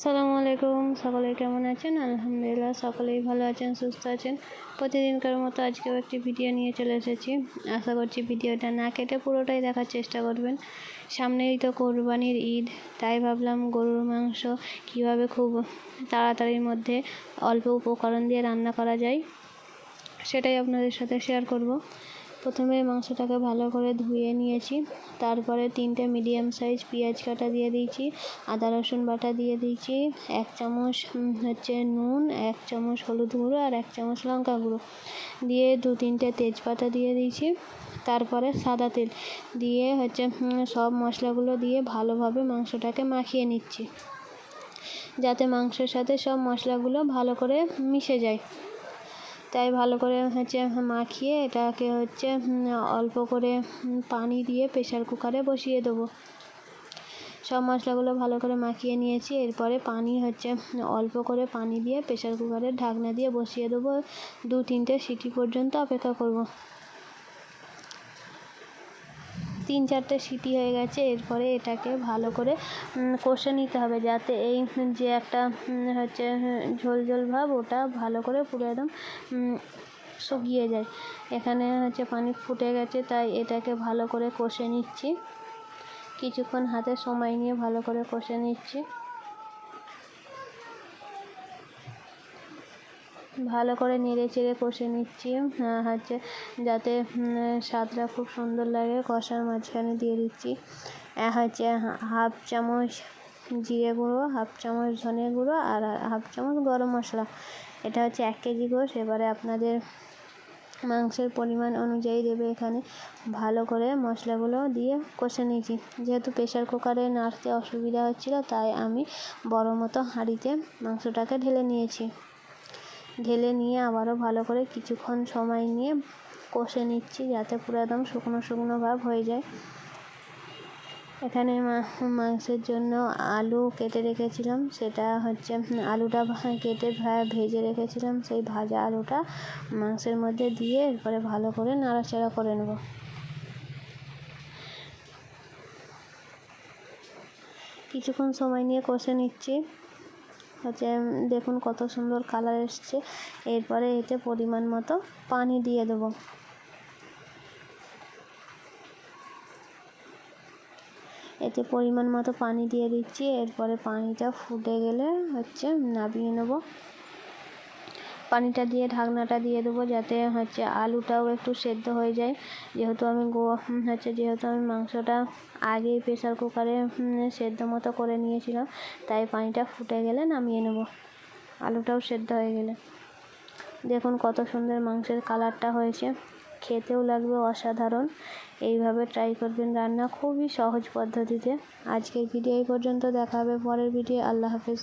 আসসালামু আলাইকুম, সকলে কেমন আছেন? আলহামদুলিল্লাহ, সকলেই ভালো আছেন, সুস্থ আছেন। প্রতিদিনকার মতো আজকেও একটি ভিডিও নিয়ে চলে এসেছি। আশা করছি ভিডিওটা না কেটে পুরোটাই দেখার চেষ্টা করবেন। সামনেই তো কোরবানির ঈদ, তাই ভাবলাম গরুর মাংস কীভাবে খুব তাড়াতাড়ির মধ্যে অল্প উপকরণ দিয়ে রান্না করা যায়, সেটাই আপনাদের সাথে শেয়ার করব। প্রথমে মাংসটাকে ভালো করে ধুয়ে নিয়েছি। তারপরে তিনটে মিডিয়াম সাইজ পেঁয়াজ কাটা দিয়ে দিয়েছি, আদা, রসুন বাটা দিয়ে দিয়েছি, এক চামচ হচ্ছে নুন, এক চামচ হলুদ গুঁড়ো আর এক চামচ লঙ্কা গুঁড়ো। দিয়ে দু তিনটে তেজপাতা দিয়ে দিয়েছি, তারপরে সাদা তেল। দিয়ে হচ্ছে সব মশলাগুলো দিয়ে ভালোভাবে মাংসটাকে মাখিয়ে নিচ্ছি। যাতে মাংসের সাথে সব মশলাগুলো ভালো করে মিশে যায়। তাই ভালো করে হচ্ছে মাখিয়ে এটাকে হচ্ছে অল্প করে পানি দিয়ে প্রেশার কুকারে বসিয়ে দেবো। সব মশলাগুলো ভালো করে মাখিয়ে নিয়েছি। এরপরে পানি হচ্ছে অল্প করে পানি দিয়ে প্রেশার কুকারের ঢাকনা দিয়ে বসিয়ে দেবো। দু তিনটে সিটি পর্যন্ত অপেক্ষা করব। তিন চারটে সিটি হয়ে গেছে, এরপরে এটাকে ভালো করে কষে নিতে হবে যাতে এই, যে একটা হচ্ছে, ঝোল ঝোল ভাব, ওটা ভালো করে পুরো একদম শুকিয়ে যায়। এখানে হচ্ছে পানি ফুটে গেছে, তাই এটাকে ভালো করে কষে নিচ্ছি। কিছুক্ষণ হাতে সময় নিয়ে ভালো করে কষে নিচ্ছি। ভালো করে নেড়ে চেড়ে কষে নিচ্ছি। হচ্ছে যাতে স্বাদটা খুব সুন্দর লাগে। কষার মাঝখানে দিয়ে দিচ্ছি। হচ্ছে হাফ চামচ জিরে গুঁড়ো, হাফ চামচ ধনে গুঁড়ো আর হাফ চামচ গরম মশলা। এটা হচ্ছে এক কেজি গোশ। এবারে আপনাদের মাংসের পরিমাণ অনুযায়ী দেবে এখানে। ভালো করে মশলাগুলো দিয়ে কষে নিয়েছি। যেহেতু প্রেশার কুকারে নাড়তে অসুবিধা হচ্ছিল, তাই আমি বড় মতো হাঁড়িতে মাংসটাকে ঢেলে নিয়েছি। ঢেলে নিয়ে আবারও ভালো করে কিছুক্ষণ সময় নিয়ে কষে নিচ্ছি যাতে পুরো একদম শুকনো শুকনো ভাব হয়ে যায়। এখানে মাংসের জন্য আলু কেটে রেখেছিলাম, সেটা হচ্ছে আলুটা কেটে ভেজে রেখেছিলাম, সেই ভাজা আলুটা মাংসের মধ্যে দিয়ে এরপরে ভালো করে নাড়াচাড়া করে নেব। কিছুক্ষণ সময় নিয়ে কষে নিচ্ছি। হচ্ছে দেখুন কত সুন্দর কালার এসছে। এরপরে এতে পরিমাণ মতো পানি দিয়ে দেবো। এতে পরিমাণ মতো পানি দিয়ে দিচ্ছি। এরপরে পানিটা ফুটে গেলে হচ্ছে নামিয়ে নেব। পানিটা দিয়ে, ঢাকনাটা দিয়ে দেবো যাতে হচ্ছে আলুটাও একটু সেদ্ধ হয়ে যায়। যেহেতু আমি গো হচ্ছে যেহেতু আমি মাংসটা আগেই প্রেশার কুকারে সেদ্ধ মতো করে নিয়েছিলাম, তাই পানিটা ফুটে গেলে নামিয়ে নেব। আলুটাও সেদ্ধ হয়ে গেলে। দেখুন কত সুন্দর মাংসের কালারটা হয়েছে। খেতেও লাগবে অসাধারণ। এইভাবে ট্রাই করবেন রান্না খুবই সহজ পদ্ধতিতে। আজকের ভিডিও এই পর্যন্ত। দেখা হবে পরের ভিডিও আল্লাহ হাফিজ।